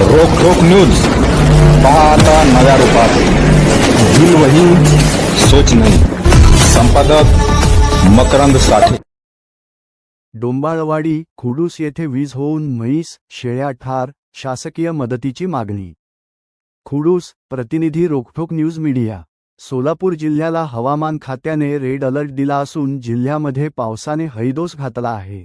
रोख रोख न्यूज. पाहता नव्या रूपात. दिल वही सोच नाही. संपादक मकरंद साठे. डोंबाळवाडी खुडूस येथे वीज होऊन म्हैस शेळ्या ठार शासकीय मदतीची मागणी. खुडूस प्रतिनिधी रोखोक न्यूज मीडिया. सोलापूर जिल्ह्याला हवामान खात्याने रेड अलर्ट दिला असून जिल्ह्यामध्ये पावसाने हैदोस घातला आहे.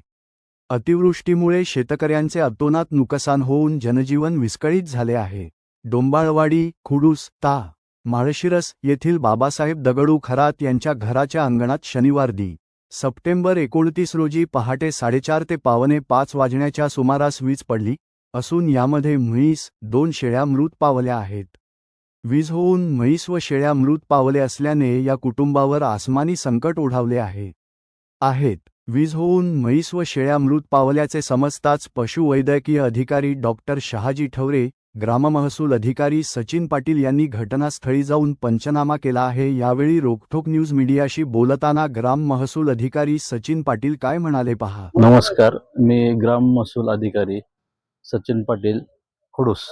अतिवृष्टीमुळे शेतकऱ्यांचे अतोनात नुकसान होऊन जनजीवन विस्कळीत झाले आहे. डोंबाळवाडी खुडूस ता माळशिरस येथील बाबासाहेब दगडू खरात यांच्या घराच्या अंगणात शनिवार दि. सप्टेंबर एकोणतीस रोजी पहाटे साडेचार ते पावणे पाच वाजण्याच्या सुमारास वीज पडली असून यामध्ये म्हैस दोन शेळ्या मृत पावल्या आहेत. वीज होऊन म्हैस व शेळ्या मृत पावले असल्याने या कुटुंबावर आसमानी संकट ओढावले आहे. आहेत. वीज होऊन म्हैस व शेळ्या मृत पावल्याचे समजताच पशुवैद्यकीय अधिकारी डॉक्टर शहाजी ठवरे ग्राममहसूल अधिकारी सचिन पाटील यांनी घटनास्थळी जाऊन पंचनामा केला आहे. यावेळी रोखोक न्यूज मीडियाशी बोलताना ग्राम महसूल अधिकारी सचिन पाटील काय म्हणाले पहा. नमस्कार मी ग्राम महसूल अधिकारी सचिन पाटील खुडूस.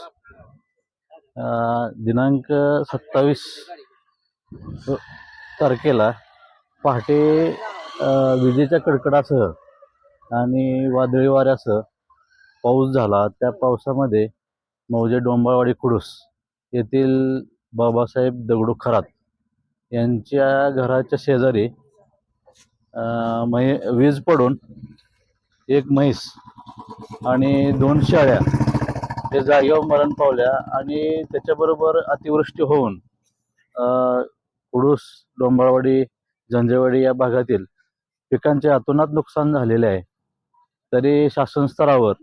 दिनांक सत्तावीस तारखेला पहाटे विजेच्या कडकडासह आणि वादळी वाऱ्यासह पाऊस झाला. त्या पावसामध्ये मौजे डोंबाळवाडी खुडूस येथील बाबासाहेब दगडू खरात यांच्या घराच्या शेजारी मै वीज पडून एक म्हैस आणि दोन शाळ्या हे जागेवर मरण पावल्या आणि त्याच्याबरोबर अतिवृष्टी होऊन उडूस डोंबाळवाडी झंजेवाडी या भागातील पिकांचे अतोनात नुकसान झालेले आहे. तरी शासन स्तरावर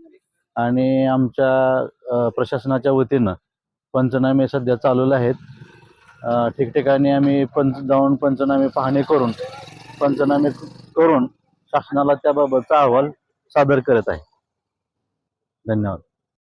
आणि आमच्या प्रशासनाच्या वतीनं पंचनामे सध्या चालवले आहेत. ठिकठिकाणी आम्ही पंच जाऊन पंचनामे पाहणी करून पंचनामे करून शासनाला त्याबाबतचा अहवाल सादर करत आहे. धन्यवाद.